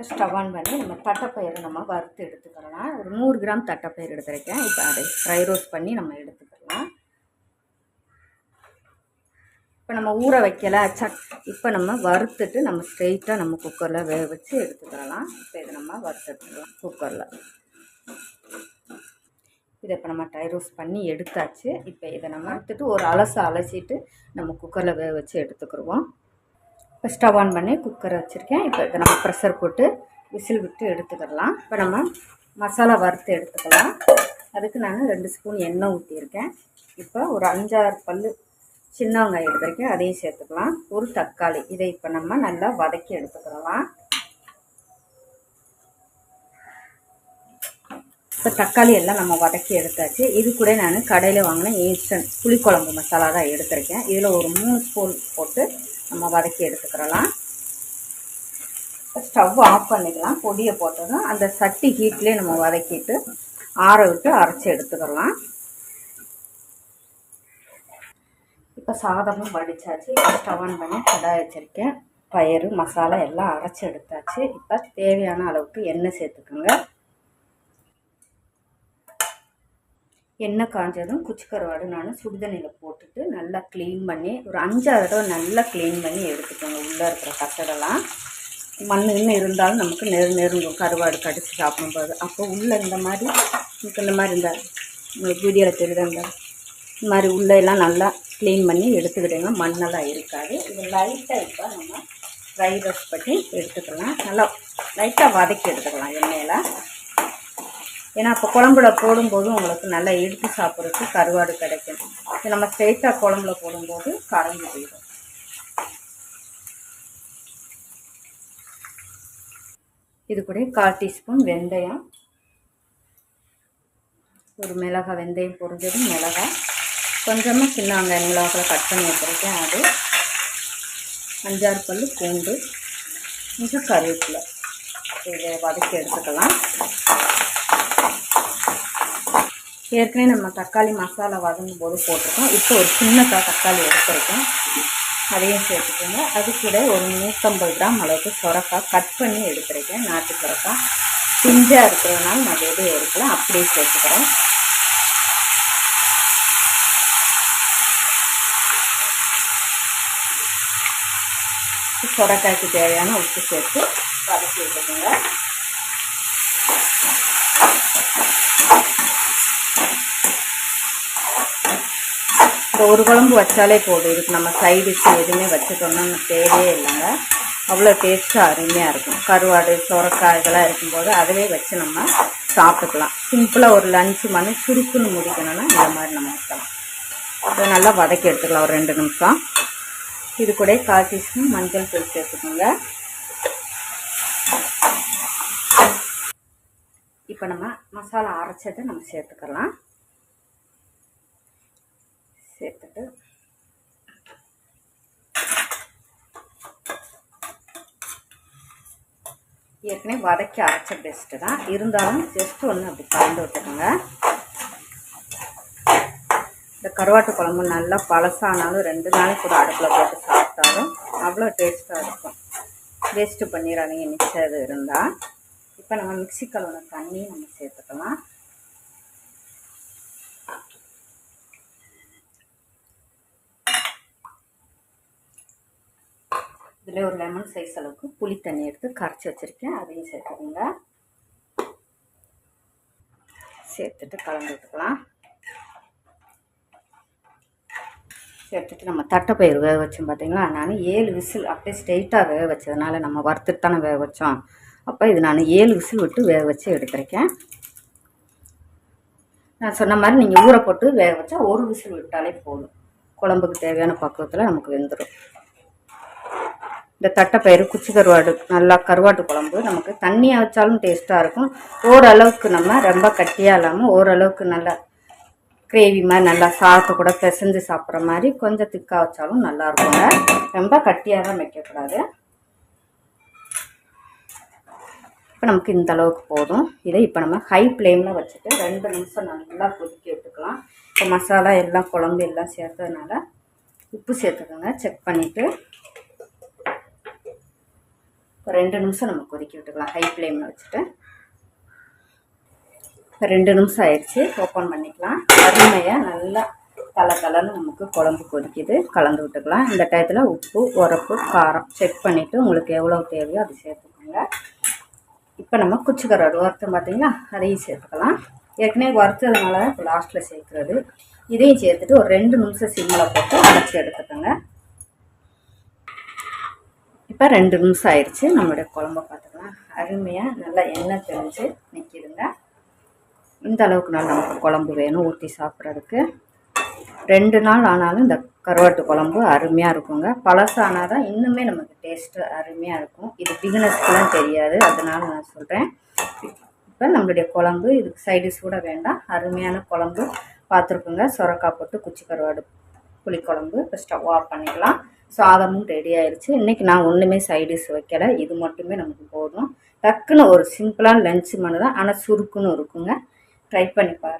இப்போ stove on பண்ணி நம்ம தட்டைப்பயிரை நம்ம வறுத்து எடுத்துக்கலாம். ஒரு நூறு கிராம் தட்டைப்பயிர் எடுத்துருக்கேன். இப்போ அதை ஃப்ரை ரோஸ்ட் பண்ணி நம்ம எடுத்துக்கலாம். இப்போ நம்ம ஊற வைக்கல. சட் இப்போ நம்ம வறுத்துட்டு நம்ம ஸ்ட்ரெயிட்டாக நம்ம குக்கரில் வேக வச்சு எடுத்துக்கலாம். இப்போ இதை நம்ம வறுத்துக்கலாம் குக்கரில் இதை இப்போ நம்ம ட்ரை ரோஸ்ட் பண்ணி எடுத்தாச்சு. இப்போ இதை நம்ம எடுத்துட்டு ஒரு அலசை அலசிட்டு நம்ம குக்கரில் வேக வச்சு எடுத்துக்கிடுவோம் இப்போ ஸ்டவ் ஆன் பண்ணி குக்கரை வச்சுருக்கேன். இப்போ இதை நம்ம ப்ரெஷர் போட்டு விசில் விட்டு எடுத்துக்கிடலாம் இப்போ நம்ம மசாலா வறுத்து எடுத்துக்கலாம். அதுக்கு நான் ரெண்டு ஸ்பூன் எண்ணெய் ஊற்றியிருக்கேன் இப்போ ஒரு அஞ்சாறு பல் சின்ன வெங்காயம் எடுத்துருக்கேன். அதையும் சேர்த்துக்கலாம். ஒரு தக்காளி. இதை இப்போ நம்ம நல்லா வதக்கி எடுத்துக்கிடலாம் இப்போ தக்காளி எல்லாம் நம்ம வதக்கி எடுத்தாச்சு. இது கூட நான் கடையில் வாங்கின இன்ஸ்டன்ட் புளிக்குழம்பு மசாலா தான் எடுத்திருக்கேன். இதில் ஒரு மூணு ஸ்பூன் போட்டு நம்ம வதக்கி எடுத்துக்கிறலாம். ஸ்டவ் ஆஃப் பண்ணிக்கலாம். பொடியை போட்டதும் அந்த சட்டி ஹீட்லேயே நம்ம வதக்கிட்டு ஆற விட்டு அரைச்சி எடுத்துக்கலாம். இப்போ சாதமும் வடித்தாச்சு இப்போ ஸ்டவ் ஆன் பண்ணி கடாய் வச்சுருக்கேன். பயிறு மசாலா எல்லாம் அரைச்சி எடுத்தாச்சு. இப்போ தேவையான அளவுக்கு எண்ணெய் சேர்த்துக்கோங்க. எண்ணெய் காஞ்சதும் குச்சி கருவாடு நான் சுடுதண்ணியில் போட்டுட்டு நல்லா க்ளீன் பண்ணி ஒரு அஞ்சாறு தடவை நல்லா க்ளீன் பண்ணி எடுத்துக்கோங்க. உள்ளே இருக்கிற கசடெல்லாம் மண் இன்னும் இருந்தாலும் நமக்கு நெரு நெருங்கும். கருவாடு கடிச்சு சாப்பிடும்போது. அப்போ உள்ளே இந்த மாதிரி எனக்கு இந்த மாதிரி இந்த வீடியோவில் தெரியுது இந்த இந்த மாதிரி உள்ளே எல்லாம் நல்லா க்ளீன் பண்ணி எடுத்துக்கிட்டீங்கன்னா மண்ணெல்லாம் இருக்காது. இது லைட்டாக இப்போ நம்ம ஃப்ரை ரைஸ் பண்ணி எடுத்துக்கலாம். நல்லா லைட்டாக வதக்கி எடுத்துக்கலாம் எண்ணெயில். ஏன்னா அப்போ குழம்புல போடும்போது உங்களுக்கு நல்லா எடுத்து சாப்பிட்றதுக்கு கருவாடு கிடைக்கும். இது நம்ம ஸ்ட்ரெயிட்டாக குழம்புல போடும்போது கரைஞ்சி போயிடும். இது கூட கால் டீஸ்பூன் வெந்தயம். ஒரு மிளகாய் வெந்தயம் பொரிஞ்சதும் மிளகாய். கொஞ்சமாக சின்ன வெங்காயம் மிளகாய் கட் பண்ணி வச்சுருக்கேன் அது. அஞ்சாறு பல் பூண்டு கொஞ்சம் கருவேப்பிலை. இதை வதக்கி எடுத்துக்கலாம். ஏற்கனவே நம்ம தக்காளி மசாலா வதங்கும் போது போட்டிருக்கோம். இப்போ ஒரு சின்ன தக்காளி எடுத்துருக்கோம். அதையும் சேர்த்துக்கோங்க. அது கூட ஒரு நூற்றம்பது கிராம் அளவுக்கு சுரக்காய் கட் பண்ணி எடுத்துருக்கேன். நாட்டு சுரக்காய் பிஞ்சாக இருக்கிறதுனால நான் எதுவும் எடுக்கலாம் அப்படியே சேர்த்துக்கிறேன். சுரக்காய்க்கு தேவையான உப்பு சேர்த்து வதக்கி விட்டுக்கோங்க இப்போ ஒரு குழம்பு வச்சாலே போதும். இதுக்கு நம்ம சைடு டிஷ் எதுவுமே வச்சுக்கணும்னு தேவையே இல்லைங்க. அவ்வளோ டேஸ்ட்டாக அருமையாக இருக்கும். கருவாடு சுரக்காய் இதெல்லாம் இருக்கும்போது அதிலே வச்சு நம்ம சாப்பிட்டுக்கலாம். சிம்பிளாக ஒரு லஞ்சு மணி சுருக்குன்னு முடிக்கணும்னா இந்த மாதிரி நம்ம வைக்கலாம். அதை நல்லா வதக்கி எடுத்துக்கலாம். ஒரு ரெண்டு நிமிஷம். இது கூட கால் டீஸ்பூன் மஞ்சள் தூள் சேர்த்துக்கோங்க. இப்போ நம்ம மசாலா அரைச்சதை நம்ம சேர்த்துக்கலாம். சேர்த்துட்டு ஏற்கனவே வதக்கி அரைச்ச பெஸ்ட்டு தான். இருந்தாலும் ஜஸ்ட் ஒன்று அப்படி கலந்து விட்டுக்கோங்க. இந்த கருவாட்டு குழம்பு நல்லா பழசானாலும் ரெண்டு நாளைக்கு கூட அடுப்பில் போட்டு சாப்பிட்டாலும் அவ்வளோ டேஸ்ட்டாக இருக்கும். வேஸ்ட்டு பண்ணிடாதீங்க மிச்சம் இது இருந்தால் இப்போ நம்ம மிக்சி கழுவுன தண்ணி நம்ம சேர்த்து இதில் ஒரு லெமன் சைஸ் அளவுக்கு புளி தண்ணி எடுத்து கரைச்சி வச்சுருக்கேன். அதையும் சேர்த்துக்கோங்க. சேர்த்துட்டு கலந்து விட்டுக்கலாம். சேர்த்துட்டு நம்ம தட்டைப்பயிறு வேக வச்சோம் பார்த்தீங்களா நான் ஏழு விசில் அப்படியே ஸ்ட்ரெயிட்டாக வேக வச்சதுனால நம்ம வறுத்துட்டு தானே வேக வச்சோம். அப்போ இது நான் ஏழு விசில் விட்டு வேக வச்சு எடுத்திருக்கேன். நான் சொன்ன மாதிரி நீங்கள் ஊற போட்டு வேக வச்சா ஒரு விசில் விட்டாலே போதும். குழம்புக்கு தேவையான பக்குவத்தில் நமக்கு வெந்துடும் இந்த தட்டைப்பயிறு குச்சி கருவாடு நல்லா கருவாட்டு குழம்பு நமக்கு தண்ணியாக வச்சாலும் டேஸ்ட்டாக இருக்கும். ஓரளவுக்கு நம்ம ரொம்ப கட்டியாக இல்லாமல் ஓரளவுக்கு நல்லா கிரேவி மாதிரி நல்லா சாதத்தை கூட பிசைஞ்சு சாப்பிட்ற மாதிரி கொஞ்சம் திக்காக வச்சாலும் நல்லா இருக்குங்க. ரொம்ப கட்டியாக தான் வைக்கக்கூடாது. இப்போ நமக்கு இந்த அளவுக்கு போதும். இதை இப்போ நம்ம ஹை ஃப்ளேமில் வச்சுட்டு ரெண்டு நிமிஷம் நல்லா கொதிக்க விட்டுக்கலாம். இப்போ மசாலா எல்லாம் குழம்பு எல்லாம் சேர்த்ததுனால உப்பு சேர்த்துக்கோங்க. செக் பண்ணிவிட்டு ரெண்டு நிமிஷம் நம்ம கொதிக்க விட்டுக்கலாம். ஹை ஃப்ளேமில் வச்சுட்டு. ரெண்டு நிமிஷம் ஆயிடுச்சு. ஓப்பன் பண்ணிக்கலாம். அருமையாக நல்லா தலை தலைன்னு நமக்கு குழம்பு கொதிக்குது. கலந்து விட்டுக்கலாம். இந்த டயத்தில் உப்பு உரப்பு காரம் செக் பண்ணிவிட்டு உங்களுக்கு எவ்வளோ தேவையோ அது சேர்த்துக்கோங்க. இப்போ நம்ம குச்சிக்கரோடு கருவாடு பார்த்திங்களா அதையும் சேர்த்துக்கலாம். ஏற்கனவே வறுத்ததுனால இப்போ லாஸ்ட்டில் சேர்க்குறது. இதையும் சேர்த்துட்டு ஒரு ரெண்டு நிமிஷம் சிம்மில் போட்டு அரைச்சி எடுத்துக்கோங்க. இப்போ ரெண்டு நிமிஷம் ஆயிடுச்சு. நம்மளுடைய குழம்ப பார்த்துக்கலாம். அருமையாக நல்லா எண்ணெய் தெரிஞ்சு நிற்கிதுங்க இந்த அளவுக்கு நாள் நமக்கு குழம்பு வேணும் ஊற்றி சாப்பிட்றதுக்கு. ரெண்டு நாள் ஆனாலும் இந்த கருவாட்டு குழம்பு அருமையாக இருக்குங்க. பழசானால் தான் இன்னுமே நமக்கு டேஸ்ட்டு அருமையாக இருக்கும். இது பிகினஸ்க்குலாம் தெரியாது. அதனால நான் சொல்கிறேன் இப்போ நம்மளுடைய குழம்பு இதுக்கு சைடு கூட வேண்டாம். அருமையான குழம்பு பார்த்துருக்குங்க. சுரக்காய் போட்டு குச்சி கருவாடு புளிக்குழம்பு இப்போ ஸ்டவ் ஆஃப் பண்ணிக்கலாம். சாதமும் ரெடி ஆயிடுச்சு இன்றைக்கி நான் ஒன்றுமே சைடிஷ் வைக்கலை. இது மட்டுமே நமக்கு போதும். டக்குன்னு ஒரு சிம்பிளான லஞ்சு மனு தான் ஆனால் சுருக்குன்னு இருக்குங்க. ட்ரை பண்ணி பாருங்கள்